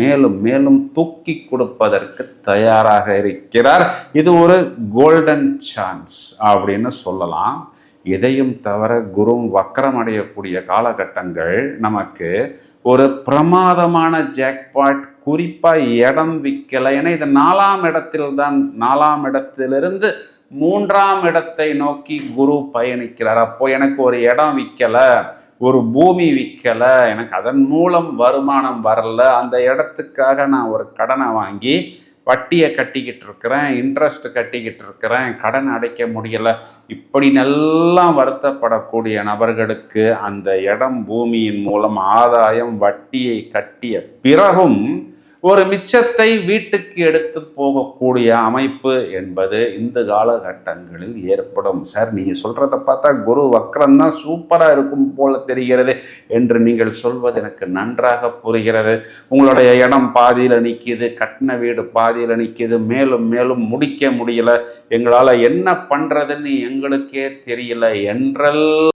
மேலும் மேலும் தூக்கி கொடுப்பதற்கு தயாராக இருக்கிறார். இது ஒரு கோல்டன் சான்ஸ் அப்படின்னு சொல்லலாம். இதையும் தவிர குரு வக்கரம் அடையக்கூடிய காலகட்டங்கள் நமக்கு ஒரு பிரமாதமான ஜாக்பாட் குறிப்பாக இடம் விற்கலை ஏன்னா இது நாலாம் இடத்தில் தான் நாலாம் இடத்திலிருந்து மூன்றாம் இடத்தை நோக்கி குரு பயணிக்கிறார். அப்போ எனக்கு ஒரு இடம் விற்கலை ஒரு பூமி விற்கலை எனக்கு அதன் மூலம் வருமானம் வரல அந்த இடத்துக்காக நான் ஒரு கடனை வாங்கி வட்டியை கட்டிக்கிட்டு இருக்கிறேன் இன்ட்ரெஸ்ட் கட்டிக்கிட்டு இருக்கிறேன் கடன் அடைக்க முடியலை. இப்படி நல்லா வருத்தப்படக்கூடிய நபர்களுக்கு அந்த இடம் பூமியின் மூலம் ஆதாயம் வட்டியை கட்டிய பிறகும் ஒரு மிச்சத்தை வீட்டுக்கு எடுத்து போகக்கூடிய அமைப்பு என்பது இந்த காலகட்டங்களில் ஏற்படும். சார் நீங்கள் சொல்கிறத பார்த்தா குரு வக்ரம் தான் சூப்பராக இருக்கும் போல தெரிகிறது என்று நீங்கள் சொல்வது எனக்கு நன்றாக புரிகிறது. உங்களுடைய இடம் பாதியில் நிற்கிது கட்டின வீடு பாதியில் நிற்கிது மேலும் மேலும் முடிக்க முடியல. எங்களால் என்ன பண்ணுறதுன்னு எங்களுக்கே தெரியல என்றெல்லாம்